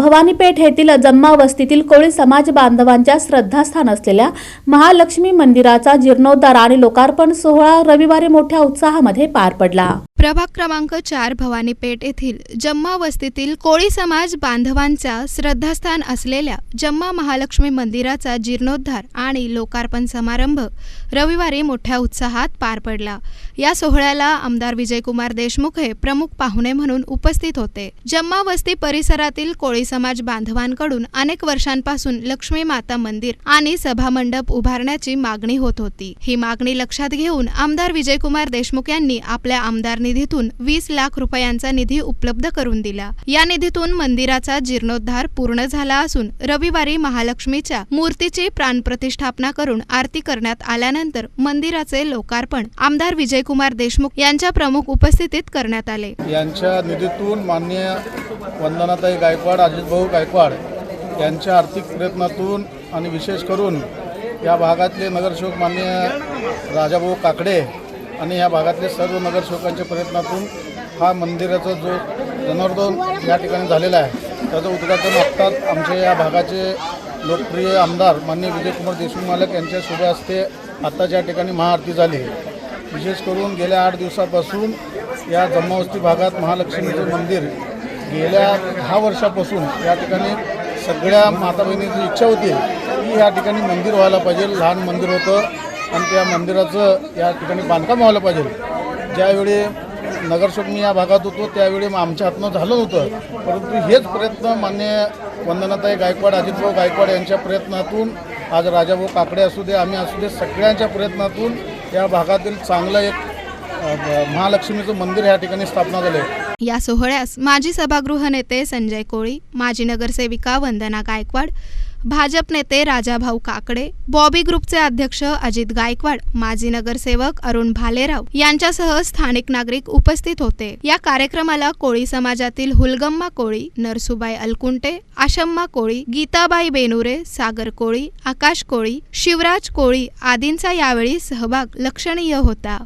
भवानीपेठ येथील जम्मा वस्तीतील कोळी समाज बांधवांच्या श्रद्धास्थान असलेल्या महालक्ष्मी मंदिराचा जीर्णोद्धार आणि लोकार्पण सोहळा रविवारी मोठ्या उत्साहामध्ये पार पडला. प्रभाग क्रमांक चार भवानीपेठ येथील जम्मा वस्तीतील कोळी समाज बांधवांचा श्रद्धास्थान असलेल्या जम्मा महालक्ष्मी मंदिराचा जीर्णोद्धार आणि लोकार्पण समारंभ रविवारी मोठ्या उत्साहात पार पडला. या सोहळ्याला आमदार विजयकुमार देशमुख हे प्रमुख पाहुणे म्हणून उपस्थित होते. जम्मा वस्ती परिसरातील कोळी समाज बांधवांकडून अनेक वर्षांपासून लक्ष्मी माता मंदिर आणि सभामंडप उभारण्याची मागणी होत होती. ही मागणी लक्षात घेऊन आमदार विजयकुमार देशमुख यांनी आपल्या आमदार निधीतून वीस लाख रुपयांचा निधी उपलब्ध करून दिला. या निधीतून मंदिराचा जीर्णोद्धार पूर्ण झाला असून रविवारी महालक्ष्मीच्या मूर्तीची प्राणप्रतिष्ठापना करून आरती करण्यात आल्यानंतर मंदिराचे लोकार्पण आमदार विजयकुमार देशमुख यांच्या प्रमुख उपस्थितीत करण्यात आले. यांच्या निधीतून माननीय वंदनाताई गायकवाड अजितभाऊ गायकवाड यांच्या आर्थिक प्रयत्नातून आणि विशेष करून या भागातले नगरसेवक माननीय राजाभाऊ काकडे आणि या भागातले सर्व नगरसेवकांच्या प्रयत्नातून हा मंदिराचा जो जनार्दन या ठिकाणी झालेला आहे त्याचं उद्घाटन आत्ताच आमचे या भागाचे लोकप्रिय आमदार माननीय विजयकुमार देशमुख मालक यांच्या शुभ हस्ते आत्ताच या ठिकाणी महाआरती झाली विशेष करून गेल्या आठ दिवसापासून या जम्मावस्ती भागात महालक्ष्मीचं मंदिर गेल्या दहा वर्षापासून या ठिकाणी सगळ्या माता बहिणीची इच्छा होती की या ठिकाणी मंदिर व्हायला पाहिजे लहान मंदिर होतं. आणि त्या मंदिराचं या ठिकाणी बांधकाम व्हायला पाहिजे. ज्यावेळी नगरसेवक मी या भागात होतो त्यावेळी मग आमच्या हातनं झालं होतं परंतु हेच प्रयत्न मान्य वंदनाताई गायकवाड अजितभाऊ गायकवाड यांच्या प्रयत्नातून आज राजाभाऊ काकडे असू दे आम्ही असू दे सगळ्यांच्या प्रयत्नातून या भागातील चांगलं एक महालक्ष्मीचं मंदिर या ठिकाणी स्थापना झालं आहे. या सोहळ्यास माजी सभागृह नेते संजय कोळी माजी नगरसेविका वंदना गायकवाड भाजप नेते राजाभाऊ काकडे बॉबी ग्रुपचे अध्यक्ष अजित गायकवाड माजी नगरसेवक अरुण भालेराव यांच्यासह स्थानिक नागरिक उपस्थित होते. या कार्यक्रमाला कोळी समाजातील हुलगम्मा कोळी नरसुबाई अलकुंटे आशम्मा कोळी गीताबाई बेनुरे सागर कोळी आकाश कोळी शिवराज कोळी आदींचा यावेळी सहभाग लक्षणीय होता.